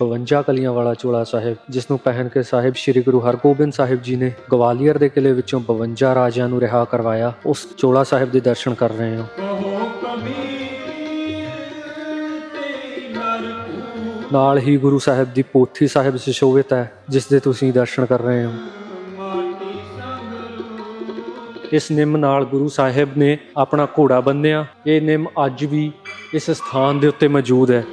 52 ਕਲੀਆਂ ਵਾਲਾ ਚੋਲਾ ਸਾਹਿਬ, ਜਿਸ ਨੂੰ ਪਹਿਨ ਕੇ ਸਾਹਿਬ ਸ੍ਰੀ ਗੁਰੂ ਹਰਗੋਬਿੰਦ ਸਾਹਿਬ ਜੀ ਨੇ ਗਵਾਲੀਅਰ ਦੇ ਕਿਲੇ ਵਿੱਚੋਂ 52 ਰਾਜਿਆਂ ਨੂੰ ਰਿਹਾ ਕਰਵਾਇਆ, ਉਸ ਚੋਲਾ ਸਾਹਿਬ ਦੇ ਦਰਸ਼ਨ ਕਰ ਰਹੇ ਹਾਂ। ਨਾਲ ਹੀ ਗੁਰੂ ਸਾਹਿਬ ਦੀ ਪੋਥੀ ਸਾਹਿਬ ਸੁਸ਼ੋਭਿਤ ਹੈ, ਜਿਸ ਦੇ ਤੁਸੀਂ ਦਰਸ਼ਨ ਕਰ ਰਹੇ ਹੋ। ਇਸ ਨਿੰਮ ਨਾਲ ਗੁਰੂ ਸਾਹਿਬ ਨੇ ਆਪਣਾ ਘੋੜਾ ਬੰਨਿਆ। ਇਹ ਨਿੰਮ ਅੱਜ ਵੀ ਇਸ ਸਥਾਨ ਦੇ ਉੱਤੇ ਮੌਜੂਦ ਹੈ।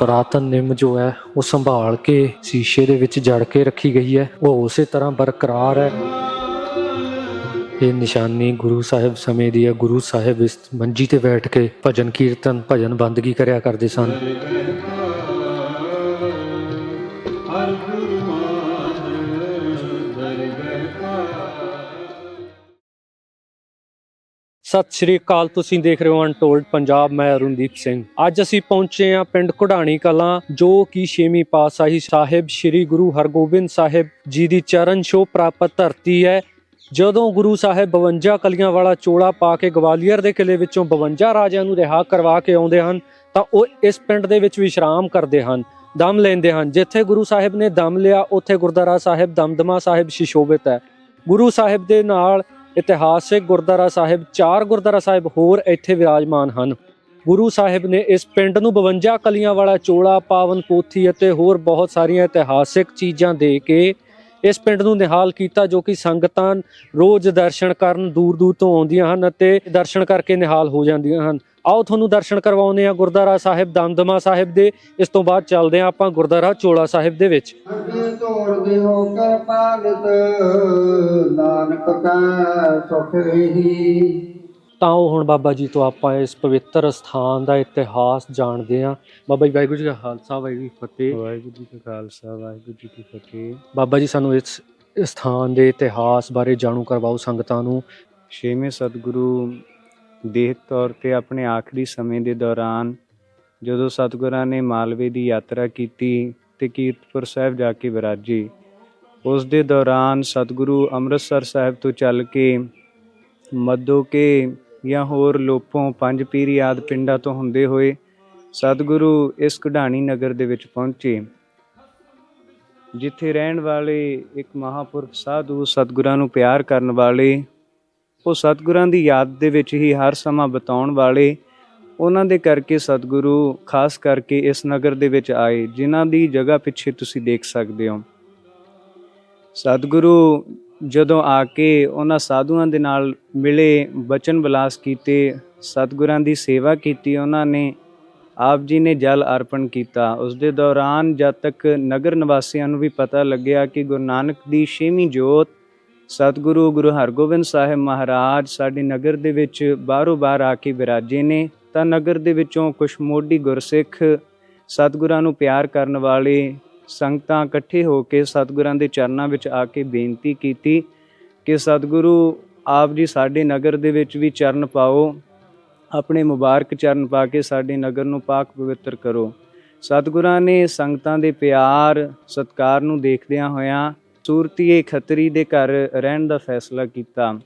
ਪੁਰਾਤਨ ਨਿੰਮ ਜੋ ਹੈ, ਉਹ ਸੰਭਾਲ ਕੇ ਸ਼ੀਸ਼ੇ ਦੇ ਵਿੱਚ ਜੜ ਕੇ ਰੱਖੀ ਗਈ ਹੈ। ਉਹ ਉਸੇ ਤਰ੍ਹਾਂ ਬਰਕਰਾਰ ਹੈ। ਇਹ ਨਿਸ਼ਾਨੀ ਗੁਰੂ ਸਾਹਿਬ ਸਮੇਂ ਦੀ ਹੈ। ਗੁਰੂ ਸਾਹਿਬ ਇਸ ਮੰਜੀ ਤੇ ਬੈਠ ਕੇ ਭਜਨ ਕੀਰਤਨ, ਭਜਨ ਬੰਦਗੀ ਕਰਿਆ ਕਰਦੇ ਸਨ। ਸਤਿ ਸ਼੍ਰੀ ਅਕਾਲ, ਤੁਸੀਂ ਦੇਖ ਰਹੇ ਹੋ ਅਨਟੋਲਡ ਪੰਜਾਬ, ਮੈਂ ਅਰੁਣਦੀਪ ਸਿੰਘ। ਅੱਜ ਅਸੀਂ ਪਹੁੰਚੇ ਹਾਂ ਪਿੰਡ ਕੁਢਾਣੀ ਕਲਾਂ, ਜੋ ਕਿ ਛੇਵੀਂ ਪਾਤਸ਼ਾਹੀ ਸਾਹਿਬ ਸ੍ਰੀ ਗੁਰੂ ਹਰਗੋਬਿੰਦ ਸਾਹਿਬ ਜੀ ਦੀ ਚਰਨ ਛੋਹ ਪ੍ਰਾਪਤ ਧਰਤੀ ਹੈ। ਜਦੋਂ ਗੁਰੂ ਸਾਹਿਬ 52 ਕਲੀਆਂ ਵਾਲਾ ਚੋਲਾ ਪਾ ਕੇ ਗਵਾਲੀਅਰ ਦੇ ਕਿਲੇ ਵਿੱਚੋਂ 52 ਰਾਜਿਆਂ ਨੂੰ ਰਿਹਾ ਕਰਵਾ ਕੇ ਆਉਂਦੇ ਹਨ, ਤਾਂ ਉਹ ਇਸ ਪਿੰਡ ਦੇ ਵਿੱਚ ਵਿਸ਼ਰਾਮ ਕਰਦੇ ਹਨ, ਦਮ ਲੈਂਦੇ ਹਨ। ਜਿੱਥੇ ਗੁਰੂ ਸਾਹਿਬ ਨੇ ਦਮ ਲਿਆ, ਉੱਥੇ ਗੁਰਦੁਆਰਾ ਸਾਹਿਬ ਦਮਦਮਾ ਸਾਹਿਬ ਸ਼ਿਸ਼ੋਭਿਤ ਹੈ। ਗੁਰੂ ਸਾਹਿਬ ਦੇ ਨਾਲ ਇਤਿਹਾਸਿਕ ਗੁਰਦੁਆਰਾ ਸਾਹਿਬ, ਚਾਰ ਗੁਰਦੁਆਰਾ ਸਾਹਿਬ ਹੋਰ ਇੱਥੇ ਵਿਰਾਜਮਾਨ ਹਨ। ਗੁਰੂ ਸਾਹਿਬ ਨੇ ਇਸ ਪਿੰਡ ਨੂੰ 52 ਕਲੀਆਂ ਵਾਲਾ ਚੋਲਾ, ਪਾਵਨ ਪੋਥੀ ਅਤੇ ਹੋਰ ਬਹੁਤ ਸਾਰੀਆਂ ਇਤਿਹਾਸਿਕ ਚੀਜ਼ਾਂ ਦੇ ਕੇ ਇਸ ਪਿੰਡ ਨੂੰ ਨਿਹਾਲ ਕੀਤਾ ਜੋ ਕਿ ਸੰਗਤਾਂ ਰੋਜ਼ ਦਰਸ਼ਨ ਕਰਨ ਦੂਰ ਦੂਰ ਤੋਂ ਆਉਂਦੀਆਂ ਹਨ ਅਤੇ ਦਰਸ਼ਨ ਕਰਕੇ ਨਿਹਾਲ ਹੋ ਜਾਂਦੀਆਂ ਹਨ। ਆਓ ਤੁਹਾਨੂੰ ਦਰਸ਼ਨ ਕਰਵਾਉਂਦੇ ਆ ਗੁਰਦੁਆਰਾ ਸਾਹਿਬ, ਦਮਦਮਾ ਸਾਹਿਬ ਦੇ। ਇਸ ਤੋਂ ਬਾਅਦ ਚੱਲਦੇ ਆ ਆਪਾਂ ਗੁਰਦੁਆਰਾ ਚੋਲਾ ਸਾਹਿਬ ਦੇ ਵਿੱਚ। ਤੋੜਦੇ ਹੋ ਕਰ ਨਾਨਕ ਕੈ ਸੁਖ ਰਹੀ। ਤਾਂ ਉਹ ਹੁਣ ਬਾਬਾ ਜੀ ਤੋਂ ਆਪਾਂ ਇਸ ਪਵਿੱਤਰ ਸਥਾਨ ਦਾ ਇਤਿਹਾਸ ਜਾਣਦੇ ਹਾਂ। ਬਾਬਾ ਜੀ ਵਾਹਿਗੁਰੂ ਜੀ ਦਾ ਖਾਲਸਾ ਵਾਹਿਗੁਰੂ ਜੀ ਕੀ ਫਤਿਹ। ਵਾਹਿਗੁਰੂ ਜੀ ਕਾ ਖਾਲਸਾ ਵਾਹਿਗੁਰੂ ਜੀ ਕੀ ਫਤਿਹ। ਬਾਬਾ ਜੀ ਸਾਨੂੰ ਇਸ ਇਸ ਸਥਾਨ ਦੇ ਇਤਿਹਾਸ ਬਾਰੇ ਜਾਣੂ ਕਰਵਾਓ ਸੰਗਤਾਂ ਨੂੰ। ਛੇਵੇਂ ਸਤਿਗੁਰੂ ਦੇਹ ਤੌਰ ਤੇ ਆਪਣੇ ਆਖਰੀ ਸਮੇਂ ਦੇ ਦੌਰਾਨ ਜਦੋਂ ਸਤਿਗੁਰਾਂ ਨੇ ਮਾਲਵੇ ਦੀ ਯਾਤਰਾ ਕੀਤੀ ਤੇ ਕੀਰਤਪੁਰ ਸਾਹਿਬ ਜਾ ਕੇ ਵਿਰਾਜੇ ਉਸ ਦੇ ਦੌਰਾਨ ਸਤਿਗੁਰੂ ਅੰਮ੍ਰਿਤਸਰ ਸਾਹਿਬ ਤੋਂ ਚੱਲ ਕੇ ਮੱਦੋਕੇ ਜਾਂ ਹੋਰ ਲੋਪੋਂ ਪੰਜ ਪੀਰੀ ਆਦ ਪਿੰਡਾਂ ਤੋਂ ਹੁੰਦੇ ਹੋਏ ਸਤਿਗੁਰੂ ਇਸ ਕਢਾਣੀ ਨਗਰ ਦੇ ਵਿੱਚ ਪਹੁੰਚੇ। ਜਿੱਥੇ ਰਹਿਣ ਵਾਲੇ ਇੱਕ ਮਹਾਪੁਰਖ ਸਾਧੂ ਸਤਿਗੁਰਾਂ ਨੂੰ ਪਿਆਰ ਕਰਨ ਵਾਲੇ, ਉਹ ਸਤਿਗੁਰਾਂ ਦੀ ਯਾਦ ਦੇ ਵਿੱਚ ਹੀ ਹਰ ਸਮਾਂ ਬਿਤਾਉਣ ਵਾਲੇ, ਉਹਨਾਂ ਦੇ ਕਰਕੇ ਸਤਿਗੁਰੂ ਖਾਸ ਕਰਕੇ ਇਸ ਨਗਰ ਦੇ ਵਿੱਚ ਆਏ, ਜਿਨ੍ਹਾਂ ਦੀ ਜਗ੍ਹਾ ਪਿੱਛੇ ਤੁਸੀਂ ਦੇਖ ਸਕਦੇ ਹੋ। ਸਤਿਗੁਰੂ ਜਦੋਂ ਆ ਕੇ ਉਹਨਾਂ ਸਾਧੂਆਂ ਦੇ ਨਾਲ ਮਿਲੇ, ਬਚਨ ਵਿਲਾਸ ਕੀਤੇ, ਸਤਿਗੁਰਾਂ ਦੀ ਸੇਵਾ ਕੀਤੀ, ਉਹਨਾਂ ਨੇ ਆਪ ਜੀ ਨੇ ਜਲ ਅਰਪਣ ਕੀਤਾ। ਉਸ ਦੇ ਦੌਰਾਨ ਜਦ ਤੱਕ ਨਗਰ ਨਿਵਾਸੀਆਂ ਨੂੰ ਵੀ ਪਤਾ ਲੱਗਿਆ ਕਿ ਗੁਰੂ ਨਾਨਕ ਦੀ ਛੇਵੀਂ ਜੋਤ ਸਤਿਗੁਰੂ ਗੁਰੂ ਹਰਗੋਬਿੰਦ ਸਾਹਿਬ ਮਹਾਰਾਜ ਸਾਡੇ ਨਗਰ ਦੇ ਵਿੱਚ ਬਾਹਰੋਂ ਬਾਹਰ ਆ ਕੇ ਵਿਰਾਜੇ ਨੇ, ਤਾਂ ਨਗਰ ਦੇ ਵਿੱਚੋਂ ਕੁਝ ਮੋਢੀ ਗੁਰਸਿੱਖ ਸਤਿਗੁਰਾਂ ਨੂੰ ਪਿਆਰ ਕਰਨ ਵਾਲੇ ਸੰਗਤਾਂ ਇਕੱਠੇ ਹੋ ਕੇ ਸਤਿਗੁਰਾਂ ਦੇ ਚਰਨਾਂ ਵਿੱਚ ਆ ਕੇ ਬੇਨਤੀ ਕੀਤੀ ਕਿ ਸਤਿਗੁਰੂ, ਆਪ ਜੀ ਸਾਡੇ ਨਗਰ ਦੇ ਵਿੱਚ ਵੀ ਚਰਨ ਪਾਓ, ਆਪਣੇ ਮੁਬਾਰਕ ਚਰਨ ਪਾ ਕੇ ਸਾਡੇ ਨਗਰ ਨੂੰ ਪਾਕ ਪਵਿੱਤਰ ਕਰੋ। ਸਤਿਗੁਰਾਂ ਨੇ ਸੰਗਤਾਂ ਦੇ ਪਿਆਰ, ਸਤਕਾਰ ਨੂੰ ਦੇਖਦਿਆਂ ਹੋਇਆਂ ਸੂਰਤੀਏ ਖੱਤਰੀ ਦੇ ਘਰ ਰਹਿਣ ਦਾ ਫੈਸਲਾ ਕੀਤਾ।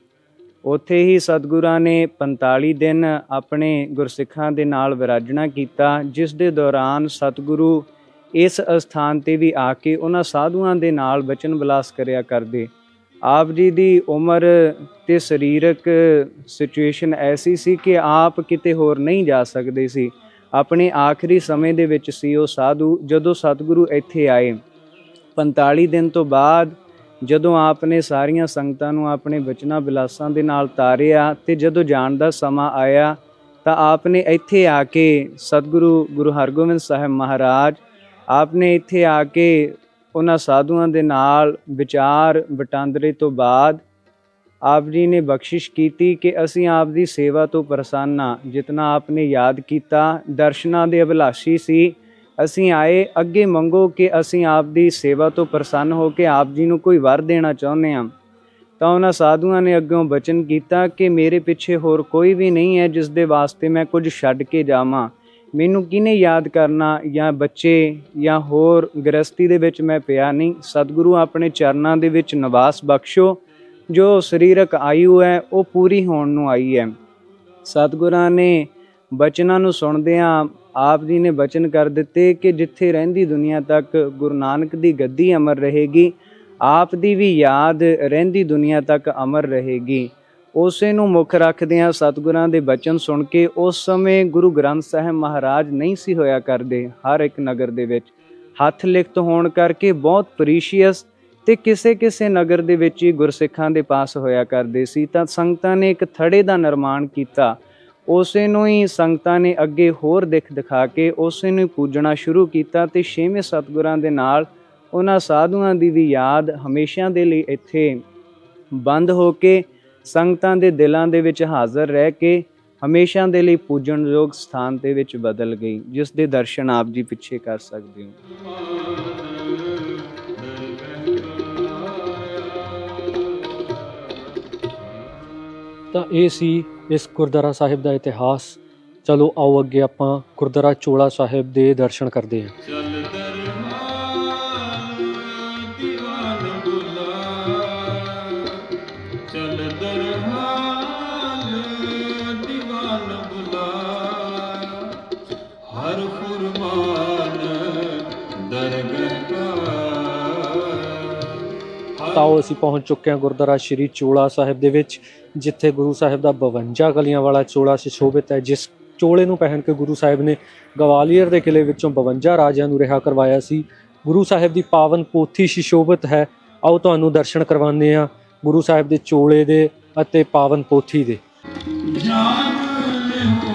ਉੱਥੇ ਹੀ ਸਤਿਗੁਰਾਂ ਨੇ 45 ਦਿਨ ਆਪਣੇ ਗੁਰਸਿੱਖਾਂ ਦੇ ਨਾਲ ਵਿਰਾਜਣਾ ਕੀਤਾ, ਜਿਸ ਦੇ ਦੌਰਾਨ ਸਤਿਗੁਰੂ ਇਸ ਅਸਥਾਨ ਤੇ ਵੀ ਆ ਕੇ ਉਹਨਾਂ ਸਾਧੂਆਂ ਦੇ ਨਾਲ ਬਚਨ ਵਿਲਾਸ ਕਰਿਆ ਕਰਦੇ। ਆਪ ਜੀ ਦੀ ਉਮਰ ਤੇ ਸਰੀਰਕ ਸਿਚੁਏਸ਼ਨ ਐਸੀ ਸੀ ਕਿ ਆਪ ਕਿਤੇ ਹੋਰ ਨਹੀਂ ਜਾ ਸਕਦੇ ਸੀ। ਆਪਣੇ ਆਖਰੀ ਸਮੇਂ ਦੇ ਵਿੱਚ ਸੀ ਉਹ ਸਾਧੂ ਜਦੋਂ ਸਤਿਗੁਰੂ ਇੱਥੇ ਆਏ। 45 ਦਿਨ ਤੋਂ ਬਾਅਦ ਜਦੋਂ ਆਪ ਨੇ ਸਾਰੀਆਂ ਸੰਗਤਾਂ ਨੂੰ ਆਪਣੇ ਬਚਨਾਂ ਬਿਲਾਸਾਂ ਦੇ ਨਾਲ ਤਾਰਿਆ ਤੇ ਜਦੋਂ ਜਾਣ ਦਾ ਸਮਾਂ ਆਇਆ ਤਾਂ ਆਪ ਨੇ ਇੱਥੇ ਆ ਕੇ ਸਤਿਗੁਰੂ ਗੁਰੂ ਹਰਗੋਬਿੰਦ ਸਾਹਿਬ ਮਹਾਰਾਜ ਆਪ ਨੇ ਇੱਥੇ ਆ ਕੇ ਉਹਨਾਂ ਸਾਧੂਆਂ ਦੇ ਨਾਲ ਵਿਚਾਰ ਵਟਾਂਦਰੇ ਤੋਂ ਬਾਅਦ ਆਪ ਜੀ ਨੇ ਬਖਸ਼ਿਸ਼ ਕੀਤੀ ਕਿ ਅਸੀਂ ਆਪ ਦੀ ਸੇਵਾ ਤੋਂ ਪ੍ਰਸੰਨ ਹਾਂ। ਜਿਤਨਾ ਆਪ ਨੇ ਯਾਦ ਕੀਤਾ, ਦਰਸ਼ਨਾਂ ਦੇ ਅਭਿਲਾਸ਼ੀ ਸੀ। ਅਸੀਂ ਆਏ, ਅੱਗੇ ਮੰਗੋ ਕਿ ਅਸੀਂ ਆਪ ਦੀ ਸੇਵਾ ਤੋਂ ਪ੍ਰਸੰਨ ਹੋ ਕੇ ਆਪ ਜੀ ਨੂੰ ਕੋਈ ਵਰ ਦੇਣਾ ਚਾਹੁੰਦੇ ਹਾਂ। ਤਾਂ ਉਹਨਾਂ ਸਾਧੂਆਂ ਨੇ ਅੱਗੋਂ ਬਚਨ ਕੀਤਾ ਕਿ ਮੇਰੇ ਪਿੱਛੇ ਹੋਰ ਕੋਈ ਵੀ ਨਹੀਂ ਹੈ ਜਿਸ ਦੇ ਵਾਸਤੇ ਮੈਂ ਕੁਝ ਛੱਡ ਕੇ ਜਾਵਾਂ। ਮੈਨੂੰ ਕਿਹਨੇ ਯਾਦ ਕਰਨਾ ਜਾਂ ਬੱਚੇ ਜਾਂ ਹੋਰ ਗ੍ਰਸਤੀ ਦੇ ਵਿੱਚ ਮੈਂ ਪਿਆ ਨਹੀਂ? ਸਤਿਗੁਰੂ ਆਪਣੇ ਚਰਨਾਂ ਦੇ ਵਿੱਚ ਨਿਵਾਸ ਬਖਸ਼ੋ, ਜੋ ਸਰੀਰਕ ਆਯੂ ਹੈ, ਉਹ ਪੂਰੀ ਹੋਣ ਨੂੰ ਆਈ ਹੈ। ਸਤਿਗੁਰਾਂ ਨੇ ਬਚਨਾਂ ਨੂੰ ਸੁਣਦਿਆਂ ਆਪ ਜੀ ਨੇ ਬਚਨ ਕਰ ਦਿੱਤੇ ਕਿ ਜਿੱਥੇ ਰਹਿੰਦੀ ਦੁਨੀਆ ਤੱਕ ਗੁਰੂ ਨਾਨਕ ਦੀ ਗੱਦੀ ਅਮਰ ਰਹੇਗੀ, ਆਪ ਦੀ ਵੀ ਯਾਦ ਰਹਿੰਦੀ ਦੁਨੀਆ ਤੱਕ ਅਮਰ ਰਹੇਗੀ। ਉਸੇ ਨੂੰ ਮੁੱਖ ਰੱਖਦਿਆਂ ਸਤਿਗੁਰਾਂ ਦੇ ਬਚਨ ਸੁਣ ਕੇ ਉਸ ਸਮੇਂ ਗੁਰੂ ਗ੍ਰੰਥ ਸਾਹਿਬ ਮਹਾਰਾਜ ਨਹੀਂ ਸੀ ਹੋਇਆ ਕਰਦੇ ਹਰ ਇੱਕ ਨਗਰ ਦੇ ਵਿੱਚ। ਹੱਥ ਲਿਖਤ ਹੋਣ ਕਰਕੇ ਬਹੁਤ ਪ੍ਰੀਸ਼ੀਅਸ ਤੇ ਕਿਸੇ ਕਿਸੇ ਨਗਰ ਦੇ ਵਿੱਚ ਹੀ ਗੁਰਸਿੱਖਾਂ ਦੇ ਪਾਸ ਹੋਇਆ ਕਰਦੇ ਸੀ। ਤਾਂ ਸੰਗਤਾਂ ਨੇ ਇੱਕ ਥੜੇ ਦਾ ਨਿਰਮਾਣ ਕੀਤਾ। ਉਸੇ ਨੂੰ ਹੀ ਸੰਗਤਾਂ ਨੇ ਅੱਗੇ ਹੋਰ ਦਿਖ ਦਿਖਾ ਕੇ ਉਸੇ ਨੂੰ ਪੂਜਣਾ ਸ਼ੁਰੂ ਕੀਤਾ ਤੇ ਛੇਵੇਂ ਸਤਿਗੁਰਾਂ ਦੇ ਨਾਲ ਉਹਨਾਂ ਸਾਧੂਆਂ ਦੀ ਵੀ ਯਾਦ ਹਮੇਸ਼ਾ ਦੇ ਲਈ ਇੱਥੇ ਬੰਦ ਹੋ ਕੇ ਸੰਗਤਾਂ ਦੇ ਦਿਲਾਂ ਦੇ ਵਿੱਚ ਹਾਜ਼ਰ ਰਹਿ ਕੇ ਹਮੇਸ਼ਾ ਦੇ ਲਈ ਪੂਜਣਯੋਗ ਸਥਾਨ ਦੇ ਵਿੱਚ ਬਦਲ ਗਈ, ਜਿਸ ਦੇ ਦਰਸ਼ਨ ਆਪ ਜੀ ਪਿੱਛੇ ਕਰ ਸਕਦੇ ਹੋ। ਤਾਂ ਇਹ ਸੀ ਇਸ ਗੁਰਦੁਆਰਾ ਸਾਹਿਬ ਦਾ ਇਤਿਹਾਸ। ਚਲੋ ਆਓ ਅੱਗੇ ਆਪਾਂ ਗੁਰਦੁਆਰਾ ਚੋਲਾ ਸਾਹਿਬ ਦੇ ਦਰਸ਼ਨ ਕਰਦੇ ਹਾਂ। ਦਰਗਹ ਤਾਂ ਆਓ ਅਸੀਂ ਪਹੁੰਚ ਚੁੱਕੇ ਹਾਂ ਗੁਰਦੁਆਰਾ ਸ਼੍ਰੀ ਚੋਲਾ ਸਾਹਿਬ ਦੇ ਵਿੱਚ, ਜਿੱਥੇ ਗੁਰੂ ਸਾਹਿਬ ਦਾ 52 ਗਲੀਆਂ ਵਾਲਾ ਚੋਲਾ ਸੁਸ਼ੋਭਿਤ ਹੈ, ਜਿਸ ਚੋਲੇ ਨੂੰ ਪਹਿਨ ਕੇ ਗੁਰੂ ਸਾਹਿਬ ਨੇ ਗਵਾਲੀਅਰ ਦੇ ਕਿਲੇ ਵਿੱਚੋਂ 52 ਰਾਜਿਆਂ ਨੂੰ ਰਿਹਾ ਕਰਵਾਇਆ ਸੀ। ਗੁਰੂ ਸਾਹਿਬ ਦੀ ਪਾਵਨ ਪੋਥੀ ਸੁਸ਼ੋਭਿਤ ਹੈ। ਆਓ ਤੁਹਾਨੂੰ ਦਰਸ਼ਨ ਕਰਵਾਉਂਦੇ ਹਾਂ ਗੁਰੂ ਸਾਹਿਬ ਦੇ ਚੋਲੇ ਦੇ ਅਤੇ ਪਾਵਨ ਪੋਥੀ ਦੇ। ਜਾਨ ਲਿਓ। ਰੇਨੀ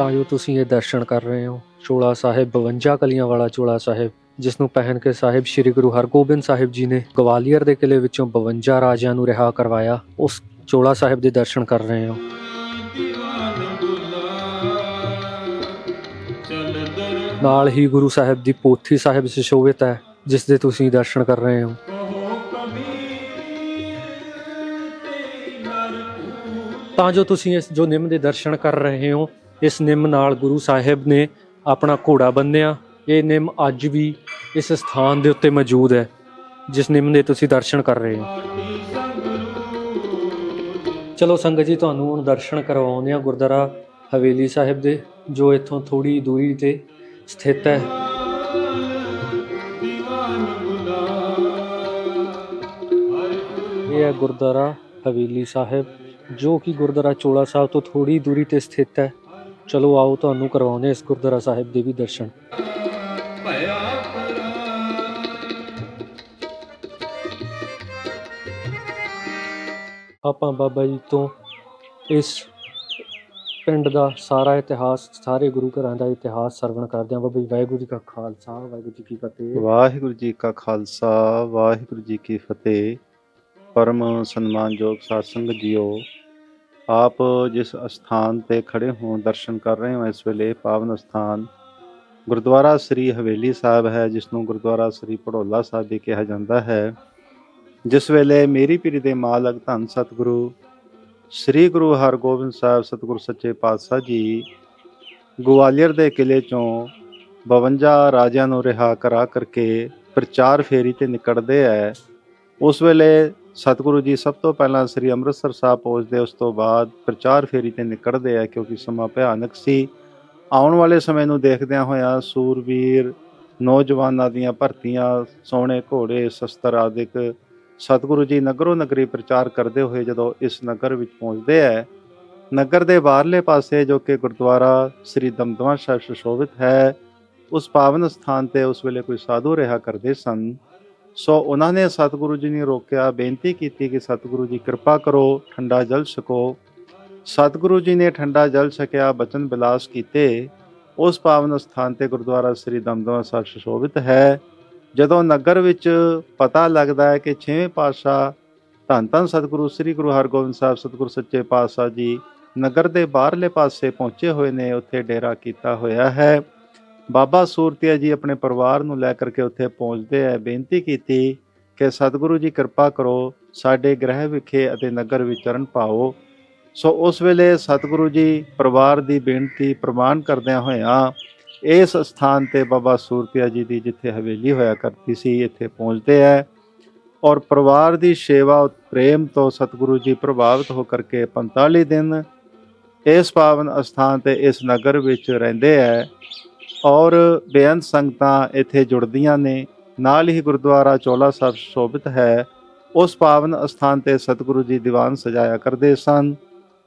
ਤਾਂ ਜੋ ਤੁਸੀਂ ਇਹ ਦਰਸ਼ਨ ਕਰ ਰਹੇ ਹੋ। ਚੋਲਾ ਸਾਹਿਬ 52 ਕਲੀਆਂ ਵਾਲਾ ਚੋਲਾ ਸਾਹਿਬ ਜਿਸ ਨੂੰ ਪਹਿਨ ਕੇ ਸਾਹਿਬ ਸ੍ਰੀ ਗੁਰੂ ਹਰਗੋਬਿੰਦ ਸਾਹਿਬ ਜੀ ਨੇ ਗਵਾਲੀਅਰ ਦੇ ਕਿਲੇ ਵਿੱਚੋਂ 52 ਰਾਜਿਆਂ ਨੂੰ ਰਿਹਾ ਕਰਵਾਇਆ, ਉਸ ਚੋਲਾ ਸਾਹਿਬ ਦੇ ਦਰਸ਼ਨ ਕਰ ਰਹੇ ਹੋ। ਨਾਲ ਹੀ ਗੁਰੂ ਸਾਹਿਬ ਦੀ ਪੋਥੀ ਸਾਹਿਬ ਸੁਸ਼ੋਭਿਤ ਹੈ, ਜਿਸ ਦੇ ਤੁਸੀਂ ਦਰਸ਼ਨ ਕਰ ਰਹੇ ਹੋ। ਤਾਂ ਜੋ ਤੁਸੀਂ ਇਸ ਜੋ ਨਿੰਮ ਦੇ ਦਰਸ਼ਨ ਕਰ ਰਹੇ ਹੋ ਇਸ ਨਿੰਮ ਨਾਲ ਗੁਰੂ ਸਾਹਿਬ ਨੇ ਆਪਣਾ ਘੋੜਾ ਬੰਨਿਆ। ਇਹ ਨਿੰਮ ਅੱਜ ਵੀ ਇਸ ਸਥਾਨ ਦੇ ਉੱਤੇ ਮੌਜੂਦ ਹੈ, ਜਿਸ ਨਿੰਮ ਦੇ ਤੁਸੀਂ ਦਰਸ਼ਨ ਕਰ ਰਹੇ ਹੋ। ਚਲੋ ਸੰਗਤ ਜੀ, ਤੁਹਾਨੂੰ ਹੁਣ ਦਰਸ਼ਨ ਕਰਵਾਉਂਦੇ ਆ ਗੁਰਦੁਆਰਾ ਹਵੇਲੀ ਸਾਹਿਬ ਦੇ, ਜੋ ਇੱਥੋਂ ਥੋੜੀ ਦੂਰੀ ਤੇ ਸਥਿਤ ਹੈ। ਇਹ ਹੈ ਗੁਰਦੁਆਰਾ ਹਵੇਲੀ ਸਾਹਿਬ, ਜੋ ਕਿ ਗੁਰਦੁਆਰਾ ਚੋਲਾ ਸਾਹਿਬ ਤੋਂ ਥੋੜੀ ਦੂਰੀ ਤੇ ਸਥਿਤ ਹੈ। ਚਲੋ ਆਓ, ਤੁਹਾਨੂੰ ਕਰਵਾਉਂਦੇ ਇਸ ਗੁਰਦੁਆਰਾ ਸਾਹਿਬ ਦੇ ਵੀ ਦਰਸ਼ਨ। ਆਪਾਂ ਬਾਬਾ ਜੀ ਤੋਂ ਇਸ ਪਿੰਡ ਦਾ ਸਾਰਾ ਇਤਿਹਾਸ, ਸਾਰੇ ਗੁਰੂ ਘਰਾਂ ਦਾ ਇਤਿਹਾਸ ਸਰਵਣ ਕਰਦੇ ਹਾਂ। ਬਾਬਾ ਜੀ, ਵਾਹਿਗੁਰੂ ਜੀ ਕਾ ਖਾਲਸਾ, ਵਾਹਿਗੁਰੂ ਜੀ ਕੀ ਫਤਿਹ। ਵਾਹਿਗੁਰੂ ਜੀ ਕਾ ਖਾਲਸਾ, ਵਾਹਿਗੁਰੂ ਜੀ ਕੀ ਫਤਿਹ। ਪਰਮ ਸਨਮਾਨਯੋਗ ਸਾਧ ਸੰਗਤ ਜੀਓ ਆਪ ਜਿਸ ਅਸਥਾਨ ਤੇ ਖੜੇ ਹੋ ਦਰਸ਼ਨ ਕਰ ਰਹੇ ਹੋ, ਇਸ ਵੇਲੇ ਪਾਵਨ ਅਸਥਾਨ ਗੁਰਦੁਆਰਾ ਸ੍ਰੀ ਹਵੇਲੀ ਸਾਹਿਬ ਹੈ, ਜਿਸ ਨੂੰ ਗੁਰਦੁਆਰਾ ਸ੍ਰੀ ਭੜੋਲਾ ਸਾਹਿਬ ਵੀ ਕਿਹਾ ਜਾਂਦਾ ਹੈ। ਜਿਸ ਵੇਲੇ ਮੇਰੀ ਪੀਰੀ ਦੇ ਮਾਲਕ ਧੰਨ ਸਤਿਗੁਰੂ ਸ੍ਰੀ ਗੁਰੂ ਹਰਗੋਬਿੰਦ ਸਾਹਿਬ ਸਤਿਗੁਰੂ ਸੱਚੇ ਪਾਤਸ਼ਾਹ ਜੀ ਗਵਾਲੀਅਰ ਦੇ ਕਿਲੇ ਚੋਂ 52 ਰਾਜਿਆਂ ਨੂੰ ਰਿਹਾ ਕਰਾ ਕਰਕੇ ਪ੍ਰਚਾਰ ਫੇਰੀ ਤੇ ਨਿਕਲਦੇ ਐ ਉਸ ਵੇਲੇ ਸਤਿਗੁਰੂ ਜੀ, ਸਭ ਤੋਂ ਪਹਿਲਾਂ ਸ੍ਰੀ ਅੰਮ੍ਰਿਤਸਰ ਸਾਹਿਬ ਪਹੁੰਚਦੇ, ਉਸ ਤੋਂ ਬਾਅਦ ਪ੍ਰਚਾਰ ਫੇਰੀ ਤੇ ਨਿਕਲਦੇ ਆ, ਕਿਉਂਕਿ ਸਮਾਂ ਭਿਆਨਕ ਸੀ। ਆਉਣ ਵਾਲੇ ਸਮੇਂ ਨੂੰ ਦੇਖਦਿਆਂ ਹੋਇਆਂ ਸੂਰਬੀਰ ਨੌਜਵਾਨਾਂ ਦੀਆਂ ਭਰਤੀਆਂ, ਸੋਹਣੇ ਘੋੜੇ, ਸ਼ਸਤਰ ਆਦਿਕ ਸਤਿਗੁਰੂ ਜੀ ਨਗਰੋ ਨਗਰੀ ਪ੍ਰਚਾਰ ਕਰਦੇ ਹੋਏ ਜਦੋਂ ਇਸ ਨਗਰ ਵਿੱਚ ਪਹੁੰਚਦੇ ਐ, ਨਗਰ ਦੇ ਬਾਹਰਲੇ ਪਾਸੇ ਜੋ ਕਿ ਗੁਰਦੁਆਰਾ ਸ੍ਰੀ ਦਮਦਮਾ ਸਾਹਿਬ ਸੁਸ਼ੋਭਿਤ ਹੈ, ਉਸ ਪਾਵਨ ਸਥਾਨ ਤੇ ਉਸ ਵੇਲੇ ਕੋਈ ਸਾਧੂ ਰਿਹਾ ਕਰਦੇ ਸਨ। ਸੋ ਉਹਨਾਂ ਨੇ ਸਤਿਗੁਰੂ ਜੀ ਨੂੰ ਰੋਕਿਆ, ਬੇਨਤੀ ਕੀਤੀ ਕਿ ਸਤਿਗੁਰੂ ਜੀ ਕਿਰਪਾ ਕਰੋ, ਠੰਡਾ ਜਲ ਛਕੋ। ਸਤਿਗੁਰੂ ਜੀ ਨੇ ਠੰਡਾ ਜਲ ਛਕਿਆ, ਬਚਨ ਬਿਲਾਸ ਕੀਤੇ। ਉਸ ਪਾਵਨ ਸਥਾਨ ਤੇ ਗੁਰਦੁਆਰਾ ਸ੍ਰੀ ਦਮਦਮਾ ਸਾਹਿਬ ਸੁਸ਼ੋਭਿਤ ਹੈ। ਜਦੋਂ ਨਗਰ ਵਿੱਚ ਪਤਾ ਲੱਗਦਾ ਹੈ ਕਿ ਛੇਵੇਂ ਪਾਤਸ਼ਾਹ ਧੰਨ ਧੰਨ ਸਤਿਗੁਰੂ, ਸ੍ਰੀ ਗੁਰੂ ਹਰਗੋਬਿੰਦ ਸਾਹਿਬ, ਸਤਿਗੁਰੂ ਸੱਚੇ ਪਾਤਸ਼ਾਹ ਜੀ ਨਗਰ ਦੇ ਬਾਹਰਲੇ ਪਾਸੇ ਪਹੁੰਚੇ ਹੋਏ ਨੇ, ਉੱਥੇ ਡੇਰਾ ਕੀਤਾ ਹੋਇਆ ਹੈ। ਬਾਬਾ ਸੂਰਤੀਆ ਜੀ ਆਪਣੇ ਪਰਿਵਾਰ ਨੂੰ ਲੈ ਕਰਕੇ ਉੱਥੇ ਪਹੁੰਚਦੇ ਆ, ਬੇਨਤੀ ਕੀਤੀ ਕਿ ਸਤਿਗੁਰੂ ਜੀ ਕਿਰਪਾ ਕਰੋ, ਸਾਡੇ ਗ੍ਰਹਿ ਵਿਖੇ ਅਤੇ ਨਗਰ ਵਿਚਰਨ ਪਾਓ। ਸੋ ਉਸ ਵੇਲੇ ਸਤਿਗੁਰੂ ਜੀ ਪਰਿਵਾਰ ਦੀ ਬੇਨਤੀ ਪ੍ਰਮਾਨ ਕਰਦਿਆਂ ਹੋਇਆਂ ਇਸ ਸਥਾਨ ਤੇ ਬਾਬਾ ਸੂਰਤੀਆ ਜੀ ਦੀ ਜਿੱਥੇ ਹਵੇਲੀ ਹੋਇਆ ਕਰਦੀ ਸੀ, ਇੱਥੇ ਪਹੁੰਚਦੇ ਆ ਔਰ ਪਰਿਵਾਰ ਦੀ ਸੇਵਾ ਪ੍ਰੇਮ ਤੋਂ ਸਤਿਗੁਰੂ ਜੀ ਪ੍ਰਭਾਵਿਤ ਹੋ ਕਰਕੇ 45 ਦਿਨ ਇਸ ਪਾਵਨ ਅਸਥਾਨ ਤੇ ਇਸ ਨਗਰ ਵਿੱਚ ਰਹਿੰਦੇ ਹੈ ਔਰ ਬੇਅੰਤ ਸੰਗਤਾਂ ਇੱਥੇ ਜੁੜਦੀਆਂ ਨੇ। ਨਾਲ ਹੀ ਗੁਰਦੁਆਰਾ ਚੋਲਾ ਸਾਹਿਬ ਸ਼ੋਭਿਤ ਹੈ। ਉਸ ਪਾਵਨ ਅਸਥਾਨ ਤੇ ਸਤਿਗੁਰੂ ਜੀ ਦੀਵਾਨ ਸਜਾਇਆ ਕਰਦੇ ਸਨ।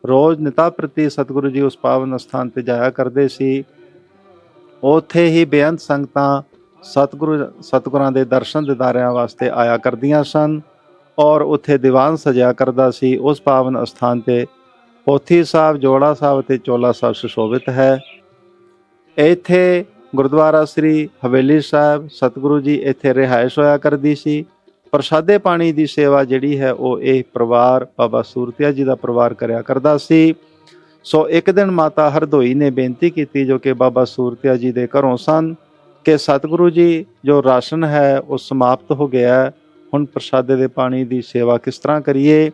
ਰੋਜ਼ ਨਿਤਾ ਪ੍ਰਤੀ ਸਤਿਗੁਰੂ ਜੀ ਉਸ ਪਾਵਨ ਅਸਥਾਨ ਤੇ ਜਾਇਆ ਕਰਦੇ ਸੀ। ਉੱਥੇ ਹੀ ਬੇਅੰਤ ਸੰਗਤਾਂ ਸਤਿਗੁਰੂ, ਸਤਿਗੁਰਾਂ ਦੇ ਦਰਸ਼ਨ ਦਿਦਾਰਿਆਂ ਵਾਸਤੇ ਆਇਆ ਕਰਦੀਆਂ ਸਨ ਔਰ ਉੱਥੇ ਦੀਵਾਨ ਸਜਾਇਆ ਕਰਦਾ ਸੀ। ਉਸ ਪਾਵਨ ਅਸਥਾਨ ਤੇ ਪੋਥੀ ਸਾਹਿਬ, ਜੋੜਾ ਸਾਹਿਬ ਤੇ ਚੋਲਾ ਸਾਹਿਬ ਸੁਸ਼ੋਭਿਤ ਹੈ। ਇੱਥੇ ਗੁਰਦੁਆਰਾ ਸ੍ਰੀ ਹਵੇਲੀ ਸਾਹਿਬ ਸਤਿਗੁਰੂ ਜੀ ਇੱਥੇ ਰਿਹਾਇਸ਼ ਹੋਇਆ ਕਰਦੀ ਸੀ। ਪ੍ਰਸ਼ਾਦੇ ਪਾਣੀ ਦੀ ਸੇਵਾ ਜਿਹੜੀ ਹੈ ਉਹ ਇਹ ਪਰਿਵਾਰ ਬਾਬਾ ਸੂਰਤਿਆ ਜੀ ਦਾ ਪਰਿਵਾਰ ਕਰਿਆ ਕਰਦਾ ਸੀ। ਸੋ ਇੱਕ ਦਿਨ ਮਾਤਾ ਹਰਦੋਈ ਨੇ ਬੇਨਤੀ ਕੀਤੀ ਜੋ ਕਿ ਬਾਬਾ ਸੂਰਤਿਆ ਜੀ ਦੇ ਘਰੋਂ ਸਨ ਕਿ ਸਤਿਗੁਰੂ ਜੀ ਜੋ ਰਾਸ਼ਨ ਹੈ ਉਹ ਸਮਾਪਤ ਹੋ ਗਿਆ ਹੁਣ ਪ੍ਰਸ਼ਾਦੇ ਦੇ ਪਾਣੀ ਦੀ ਸੇਵਾ ਕਿਸ ਤਰ੍ਹਾਂ ਕਰੀਏ?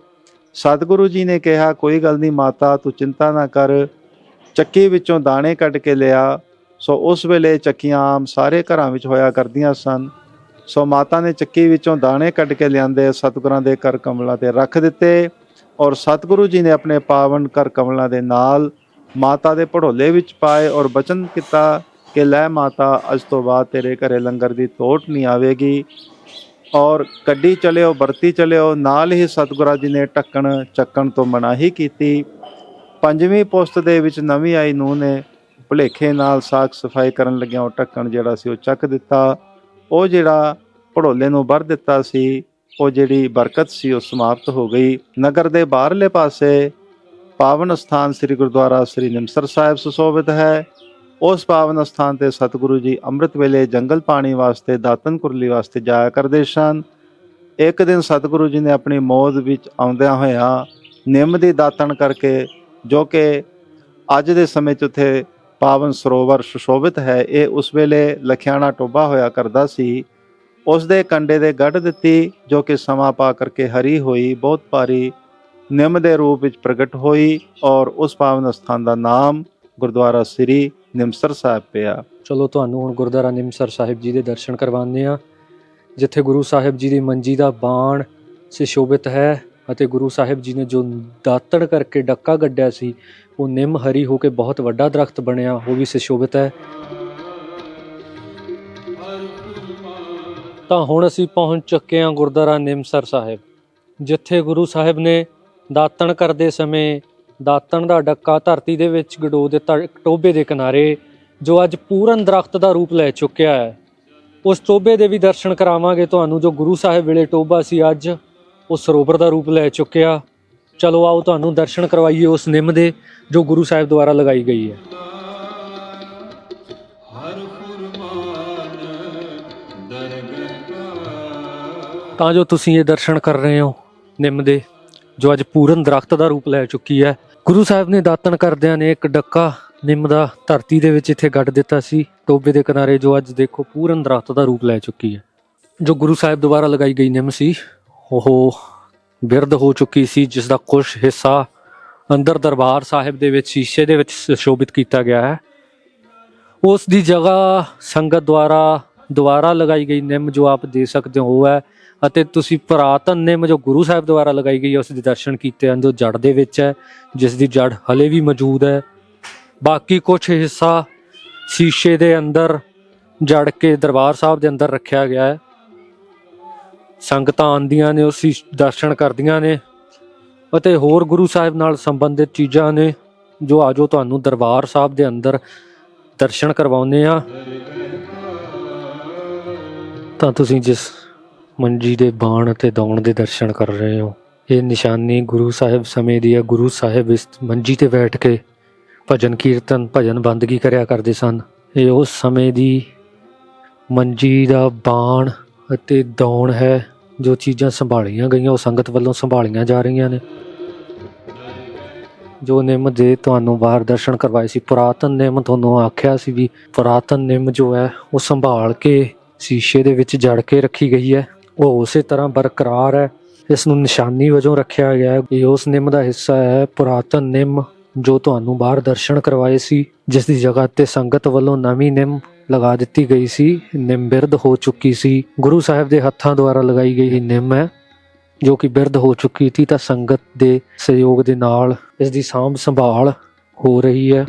ਸਤਿਗੁਰੂ ਜੀ ਨੇ ਕਿਹਾ, ਕੋਈ ਗੱਲ ਨਹੀਂ ਮਾਤਾ ਤੂੰ ਚਿੰਤਾ ਨਾ ਕਰ। ਚੱਕੀ ਵਿੱਚੋਂ ਦਾਣੇ ਕੱਢ ਕੇ ਲਿਆ। ਸੋ ਉਸ ਵੇਲੇ ਚੱਕੀਆਂ ਆਮ ਸਾਰੇ ਘਰਾਂ ਵਿੱਚ ਹੋਇਆ ਕਰਦੀਆਂ ਸਨ। ਸੋ ਮਾਤਾ ਨੇ ਚੱਕੀ ਵਿੱਚੋਂ ਦਾਣੇ ਕੱਢ ਕੇ ਲਿਆਂਦੇ, ਸਤਿਗੁਰਾਂ ਦੇ ਕਰ ਕਮਲਾਂ ਤੇ ਰੱਖ ਦਿੱਤੇ ਔਰ ਸਤਿਗੁਰੂ ਜੀ ਨੇ ਆਪਣੇ ਪਾਵਨ ਕਰ ਕਮਲਾਂ ਦੇ ਨਾਲ ਮਾਤਾ ਦੇ ਭੜੋਲੇ ਵਿੱਚ ਪਾਏ ਔਰ ਬਚਨ ਕੀਤਾ ਕਿ ਲੈ ਮਾਤਾ, ਅੱਜ ਤੋਂ ਬਾਅਦ ਤੇਰੇ ਘਰੇ ਲੰਗਰ ਦੀ ਤੋਟ ਨਹੀਂ ਆਵੇਗੀ ਔਰ ਕੱਢੀ ਚਲਿਓ, ਵਰਤੀ ਚਲਿਓ। ਨਾਲ ਹੀ ਸਤਿਗੁਰਾਂ ਜੀ ਨੇ ਢੱਕਣ ਚੱਕਣ ਤੋਂ ਮਨਾਹੀ ਕੀਤੀ। ਪੰਜਵੀਂ ਪੁਸਤ ਦੇ ਵਿੱਚ ਨਵੀਂ ਆਈ ਨੂੰ ਨੇ ਭੁਲੇਖੇ ਨਾਲ ਸਾਖ ਸਫ਼ਾਈ ਕਰਨ ਲੱਗਿਆ ਉਹ ਢੱਕਣ ਜਿਹੜਾ ਸੀ ਉਹ ਚੱਕ ਦਿੱਤਾ। ਉਹ ਜਿਹੜਾ ਭੜੋਲੇ ਨੂੰ ਵਰ ਦਿੱਤਾ ਸੀ, ਉਹ ਜਿਹੜੀ ਬਰਕਤ ਸੀ ਉਹ ਸਮਾਪਤ ਹੋ ਗਈ। ਨਗਰ ਦੇ ਬਾਹਰਲੇ ਪਾਸੇ ਪਾਵਨ ਸਥਾਨ ਸ੍ਰੀ ਗੁਰਦੁਆਰਾ ਸ੍ਰੀ ਨਿਮਸਰ ਸਾਹਿਬ ਸੁਸ਼ੋਭਿਤ ਹੈ। ਉਸ ਪਾਵਨ ਸਥਾਨ ਤੇ ਸਤਿਗੁਰੂ ਜੀ ਅੰਮ੍ਰਿਤ ਵੇਲੇ ਜੰਗਲ ਪਾਣੀ ਵਾਸਤੇ, ਦਾਤਨ ਕੁਰਲੀ ਵਾਸਤੇ ਜਾਇਆ ਕਰਦੇ ਸਨ। ਇੱਕ ਦਿਨ ਸਤਿਗੁਰੂ ਜੀ ਨੇ ਆਪਣੀ ਮੌਜ ਵਿੱਚ ਆਉਂਦਿਆਂ ਹੋਇਆਂ ਨਿੰਮ ਦੀ ਦਾਤਣ ਕਰਕੇ, ਜੋ ਕਿ ਅੱਜ ਦੇ ਸਮੇਂ 'ਚ ਉੱਥੇ ਪਾਵਨ ਸਰੋਵਰ ਸੁਸ਼ੋਭਿਤ ਹੈ। ਇਹ ਉਸ ਵੇਲੇ ਲਖਿਆਣਾ ਟੋਬਾ ਹੋਇਆ ਕਰਦਾ ਸੀ। ਉਸ ਦੇ ਕੰਡੇ ਦੇ ਗੱਡ ਦਿੱਤੀ, ਜੋ ਕਿ ਸਮਾਂ ਪਾ ਕਰਕੇ ਹਰੀ ਹੋਈ, ਬਹੁਤ ਭਾਰੀ ਨਿੰਮ ਦੇ ਰੂਪ ਵਿੱਚ ਪ੍ਰਗਟ ਹੋਈ ਔਰ ਉਸ ਪਾਵਨ ਸਥਾਨ ਦਾ ਨਾਮ ਗੁਰਦੁਆਰਾ ਸ੍ਰੀ ਨਿਮਸਰ ਸਾਹਿਬ ਪਿਆ। ਚਲੋ, ਤੁਹਾਨੂੰ ਹੁਣ ਗੁਰਦੁਆਰਾ ਨਿਮਸਰ ਸਾਹਿਬ ਜੀ ਦੇ ਦਰਸ਼ਨ ਕਰਵਾਉਂਦੇ ਆ ਜਿੱਥੇ ਗੁਰੂ ਸਾਹਿਬ ਜੀ ਦੀ ਮੰਜੀ ਦਾ ਬਾਣ ਸੁਸ਼ੋਭਿਤ ਹੈ ਅਤੇ ਗੁਰੂ ਸਾਹਿਬ ਜੀ ਨੇ ਜੋ ਦਾਤਣ ਕਰਕੇ ਡੱਕਾ ਗੱਡਿਆ ਸੀ ਉਹ ਨਿੰਮ ਹਰੀ ਹੋ ਕੇ ਬਹੁਤ ਵੱਡਾ ਦਰਖਤ ਬਣਿਆ, ਉਹ ਵੀ ਸੁਸ਼ੋਭਿਤ ਹੈ। ਤਾਂ ਹੁਣ ਅਸੀਂ ਪਹੁੰਚ ਚੁੱਕੇ ਹਾਂ ਗੁਰਦੁਆਰਾ ਨਿੰਮਸਰ ਸਾਹਿਬ, ਜਿੱਥੇ ਗੁਰੂ ਸਾਹਿਬ ਨੇ ਦਾਤਣ ਕਰਦੇ ਸਮੇਂ ਦਾਤਣ ਦਾ ਡੱਕਾ ਧਰਤੀ ਦੇ ਵਿੱਚ ਗਡੋ ਦਿੱਤਾ, ਇੱਕ ਟੋਬੇ ਦੇ ਕਿਨਾਰੇ, ਜੋ ਅੱਜ ਪੂਰਨ ਦਰਖਤ ਦਾ ਰੂਪ ਲੈ ਚੁੱਕਿਆ ਹੈ। ਉਸ ਟੋਬੇ ਦੇ ਵੀ ਦਰਸ਼ਨ ਕਰਾਵਾਂਗੇ। ਤੁਹਾਨੂੰ ਜੋ ਗੁਰੂ ਸਾਹਿਬ ਵੇਲੇ ਟੋਬਾ ਸੀ, ਅੱਜ ਉਹ ਸਰੋਵਰ ਦਾ ਰੂਪ ਲੈ ਚੁੱਕਿਆ। ਚਲੋ ਆਓ ਤੁਹਾਨੂੰ ਦਰਸ਼ਨ ਕਰਵਾਈਏ ਉਸ ਨਿੰਮ ਦੇ ਜੋ ਗੁਰੂ ਸਾਹਿਬ ਦੁਆਰਾ ਲਗਾਈ ਗਈ ਹੈ। ਤਾਂ ਜੋ ਤੁਸੀਂ ਇਹ ਦਰਸ਼ਨ ਕਰ ਰਹੇ ਹੋ ਨਿੰਮ ਦੇ ਜੋ ਅੱਜ ਪੂਰਨ ਦਰਖਤ ਦਾ ਰੂਪ ਲੈ ਚੁੱਕੀ ਹੈ। ਗੁਰੂ ਸਾਹਿਬ ਨੇ ਦਾਤਣ ਕਰਦਿਆਂ ਨੇ ਇੱਕ ਡੱਕਾ ਨਿੰਮ ਦਾ ਧਰਤੀ ਦੇ ਵਿੱਚ ਇੱਥੇ ਗੱਡ ਦਿੱਤਾ ਸੀ। ਟੋਬੇ ਦੇ ਕਿਨਾਰੇ ਜੋ ਅੱਜ ਦੇਖੋ ਪੂਰਨ ਦਰਖਤ ਦਾ ਰੂਪ ਲੈ ਚੁੱਕੀ ਹੈ। ਜੋ ਗੁਰੂ ਸਾਹਿਬ ਦੁਆਰਾ ਲਗਾਈ ਗਈ ਨਿੰਮ ਸੀ ਉਹ ਬਿਰਧ ਹੋ ਚੁੱਕੀ ਸੀ, ਜਿਸ ਦਾ ਕੁਝ ਹਿੱਸਾ ਅੰਦਰ ਦਰਬਾਰ ਸਾਹਿਬ ਦੇ ਵਿੱਚ, ਸ਼ੀਸ਼ੇ ਦੇ ਵਿੱਚ ਸੁਸ਼ੋਭਿਤ ਕੀਤਾ ਗਿਆ ਹੈ। ਉਸ ਦੀ ਜਗ੍ਹਾ ਸੰਗਤ ਦੁਆਰਾ ਦੁਆਰਾ ਲਗਾਈ ਗਈ ਨਿੰਮ ਜੋ ਆਪ ਦੇ ਸਕਦੇ ਹੋ ਉਹ ਹੈ ਅਤੇ ਤੁਸੀਂ ਪੁਰਾਤਨ ਨਿੰਮ ਜੋ ਗੁਰੂ ਸਾਹਿਬ ਦੁਆਰਾ ਲਗਾਈ ਗਈ ਹੈ, ਉਸ ਦੇ ਦਰਸ਼ਨ ਕੀਤੇ ਹਨ, ਜੋ ਜੜ ਦੇ ਵਿੱਚ ਹੈ, ਜਿਸ ਦੀ ਜੜ ਹਲੇ ਵੀ ਮੌਜੂਦ ਹੈ। ਬਾਕੀ ਕੁਝ ਹਿੱਸਾ ਸ਼ੀਸ਼ੇ ਦੇ ਅੰਦਰ ਜੜ ਕੇ ਦਰਬਾਰ ਸਾਹਿਬ ਦੇ ਅੰਦਰ ਰੱਖਿਆ ਗਿਆ ਹੈ। ਸੰਗਤਾਂ ਆਉਂਦੀਆਂ ਨੇ, ਉਸ ਦਰਸ਼ਨ ਕਰਦੀਆਂ ਨੇ ਅਤੇ ਹੋਰ ਗੁਰੂ ਸਾਹਿਬ ਨਾਲ ਸੰਬੰਧਿਤ ਚੀਜ਼ਾਂ ਨੇ, ਜੋ ਆਜੋ ਤੁਹਾਨੂੰ ਦਰਬਾਰ ਸਾਹਿਬ ਦੇ ਅੰਦਰ ਦਰਸ਼ਨ ਕਰਵਾਉਂਦੇ ਆ ਤਾਂ ਤੁਸੀਂ ਜਿਸ ਮੰਜੀ ਦੇ ਬਾਣ ਅਤੇ ਦੌਣ ਦੇ ਦਰਸ਼ਨ ਕਰ ਰਹੇ ਹੋ, ਇਹ ਨਿਸ਼ਾਨੀ ਗੁਰੂ ਸਾਹਿਬ ਸਮੇਂ ਦੀ ਹੈ। ਗੁਰੂ ਸਾਹਿਬ ਇਸ ਮੰਜੀ ਤੇ ਬੈਠ ਕੇ ਭਜਨ ਕੀਰਤਨ, ਭਜਨ ਬੰਦਗੀ ਕਰਿਆ ਕਰਦੇ ਸਨ। ਇਹ ਉਸ ਸਮੇਂ ਦੀ ਮੰਜੀ ਦਾ ਬਾਣ ਅਤੇ ਦੌਣ ਹੈ ਜੋ ਚੀਜ਼ਾਂ ਸੰਭਾਲੀਆਂ ਗਈਆਂ, ਉਹ ਸੰਗਤ ਵੱਲੋਂ ਸੰਭਾਲੀਆਂ ਜਾ ਰਹੀਆਂ ਨੇ। ਜੋ ਨਿੰਮ ਦੇ ਤੁਹਾਨੂੰ ਬਾਹਰ ਦਰਸ਼ਨ ਕਰਵਾਏ ਸੀ, ਪੁਰਾਤਨ ਨਿੰਮ ਤੁਹਾਨੂੰ ਆਖਿਆ ਸੀ ਵੀ ਪੁਰਾਤਨ ਨਿੰਮ ਜੋ ਹੈ, ਉਹ ਸੰਭਾਲ ਕੇ ਸ਼ੀਸ਼ੇ ਦੇ ਵਿੱਚ ਜੜ ਕੇ ਰੱਖੀ ਗਈ ਹੈ। ਉਹ ਉਸੇ ਤਰ੍ਹਾਂ ਬਰਕਰਾਰ ਹੈ। ਇਸ ਨੂੰ ਨਿਸ਼ਾਨੀ ਵਜੋਂ ਰੱਖਿਆ ਗਿਆ ਹੈ। ਇਹ ਉਸ ਨਿੰਮ ਦਾ ਹਿੱਸਾ ਹੈ, ਪੁਰਾਤਨ ਨਿੰਮ ਜੋ ਤੁਹਾਨੂੰ ਬਾਹਰ ਦਰਸ਼ਨ ਕਰਵਾਏ ਸੀ, ਜਿਸ ਦੀ ਜਗ੍ਹਾ ਤੇ ਸੰਗਤ ਵੱਲੋਂ ਨਵੀਂ ਨਿੰਮ ਲਗਾ ਦਿੱਤੀ ਗਈ ਸੀ, ਨਿੰਮ ਬਿਰਧ ਹੋ ਚੁੱਕੀ ਸੀ। ਗੁਰੂ ਸਾਹਿਬ ਦੇ ਹੱਥਾਂ ਦੁਆਰਾ ਲਗਾਈ ਗਈ ਇਹ ਨਿੰਮ ਹੈ, ਜੋ ਕਿ ਬਿਰਧ ਹੋ ਚੁੱਕੀ ਸੀ, ਤਾਂ ਸੰਗਤ ਦੇ ਸਹਿਯੋਗ ਦੇ ਨਾਲ ਇਸ ਦੀ ਸਾਂਭ ਸੰਭਾਲ ਹੋ ਰਹੀ ਹੈ।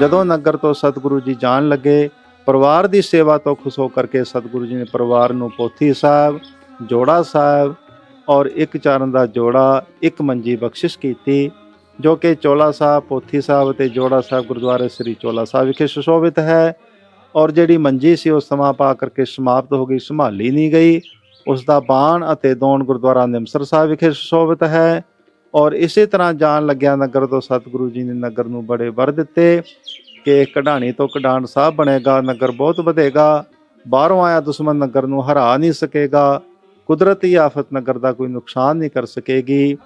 ਜਦੋਂ ਨਗਰ ਤੋਂ ਸਤਿਗੁਰੂ ਜੀ ਜਾਣ ਲੱਗੇ, ਪਰਿਵਾਰ ਦੀ ਸੇਵਾ ਤੋਂ ਖੁਸ਼ ਹੋ ਕਰਕੇ ਸਤਿਗੁਰੂ ਜੀ ਨੇ ਪਰਿਵਾਰ ਨੂੰ ਪੋਥੀ ਸਾਹਿਬ, ਜੋੜਾ ਸਾਹਿਬ ਔਰ ਇੱਕ ਚਰਨ ਦਾ ਜੋੜਾ, ਇੱਕ ਮੰਜੀ ਬਖਸ਼ਿਸ਼ ਕੀਤੀ, ਜੋ ਕਿ ਚੋਲਾ ਸਾਹਿਬ, ਪੋਥੀ ਸਾਹਿਬ ਤੇ ਜੋੜਾ ਸਾਹਿਬ ਗੁਰਦੁਆਰੇ ਸ੍ਰੀ ਚੋਲਾ ਸਾਹਿਬ ਵਿਖੇ ਸੁਸ਼ੋਭਿਤ ਹੈ। ਔਰ ਜਿਹੜੀ ਮੰਜੀ ਸੀ, ਉਹ ਸਮਾਂ ਪਾ ਕਰਕੇ ਸਮਾਪਤ ਹੋ ਗਈ, ਸੰਭਾਲੀ ਨਹੀਂ ਗਈ। ਉਸ ਦਾ ਬਾਣ ਅਤੇ ਦੋਣ ਗੁਰਦੁਆਰਾ ਨਿਮਸਰ ਸਾਹਿਬ ਵਿਖੇ ਸੁਸ਼ੋਭਿਤ ਹੈ। ਔਰ ਇਸੇ ਤਰ੍ਹਾਂ ਜਾਣ ਲੱਗਿਆ ਨਗਰ ਤੋਂ ਸਤਿਗੁਰੂ ਜੀ ਨੇ ਨਗਰ ਨੂੰ ਬੜੇ ਵਰ ਦਿੱਤੇ ਕਿ ਕਢਾਣੀ ਤੋਂ ਕਢਾਣ ਸਾਹਿਬ ਬਣੇਗਾ, ਨਗਰ ਬਹੁਤ ਵਧੇਗਾ। ਬਾਹਰੋਂ ਆਇਆ ਦੁਸ਼ਮਣ ਨਗਰ ਨੂੰ ਹਰਾ ਨਹੀਂ ਸਕੇਗਾ। ਕੁਦਰਤੀ ਆਫਤ ਨਗਰ ਦਾ ਕੋਈ ਨੁਕਸਾਨ ਨਹੀਂ ਕਰ ਸਕੇਗੀ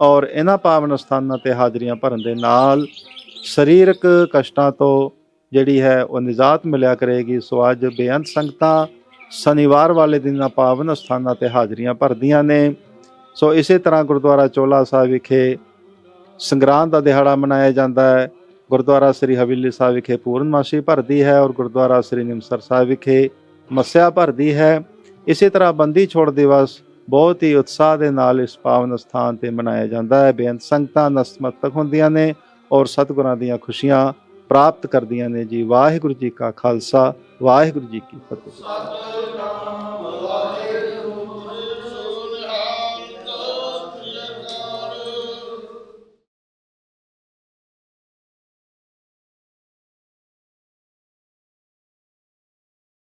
ਔਰ ਇਹਨਾਂ ਪਾਵਨ ਸਥਾਨਾਂ ਤੇ ਹਾਜ਼ਰੀਆਂ ਭਰਨ ਦੇ ਨਾਲ ਸਰੀਰਕ ਕਸ਼ਟਾਂ ਤੋਂ ਜਿਹੜੀ ਹੈ ਉਹ ਨਿਜਾਤ ਮਿਲਿਆ ਕਰੇਗੀ। ਸੋ ਅੱਜ ਬੇਅੰਤ ਸੰਗਤਾਂ ਸ਼ਨੀਵਾਰ ਵਾਲੇ ਦਿਨਾਂ ਪਾਵਨ ਸਥਾਨਾਂ ਤੇ ਹਾਜ਼ਰੀਆਂ ਭਰਦੀਆਂ ਨੇ। ਸੋ ਇਸੇ ਤਰ੍ਹਾਂ ਗੁਰਦੁਆਰਾ ਚੋਲਾ ਸਾਹਿਬ ਵਿਖੇ ਸੰਗਰਾਂਦ ਦਾ ਦਿਹਾੜਾ ਮਨਾਇਆ ਜਾਂਦਾ ਹੈ। ਗੁਰਦੁਆਰਾ ਸ੍ਰੀ ਹਵੇਲੀ ਸਾਹਿਬ ਵਿਖੇ ਪੂਰਨਮਾਸ਼ੀ ਭਰਦੀ ਹੈ ਔਰ ਗੁਰਦੁਆਰਾ ਸ੍ਰੀ ਨਿਮਸਰ ਸਾਹਿਬ ਵਿਖੇ ਮੱਸਿਆ ਭਰਦੀ ਹੈ। ਇਸੇ ਤਰ੍ਹਾਂ ਬੰਦੀ ਛੋੜ ਦਿਵਸ ਬਹੁਤ ਹੀ ਉਤਸ਼ਾਹ ਦੇ ਨਾਲ ਇਸ ਪਾਵਨ ਸਥਾਨ ਤੇ ਮਨਾਇਆ ਜਾਂਦਾ ਹੈ। ਬੇਅੰਤ ਸੰਗਤਾਂ ਨਸਮਤਕ ਹੁੰਦੀਆਂ ਨੇ ਔਰ ਸਤਿਗੁਰਾਂ ਦੀਆਂ ਖੁਸ਼ੀਆਂ ਪ੍ਰਾਪਤ ਕਰਦੀਆਂ ਨੇ ਜੀ। ਵਾਹਿਗੁਰੂ ਜੀ ਕਾ ਖਾਲਸਾ, ਵਾਹਿਗੁਰੂ ਜੀ ਕੀ ਫਤਿਹ।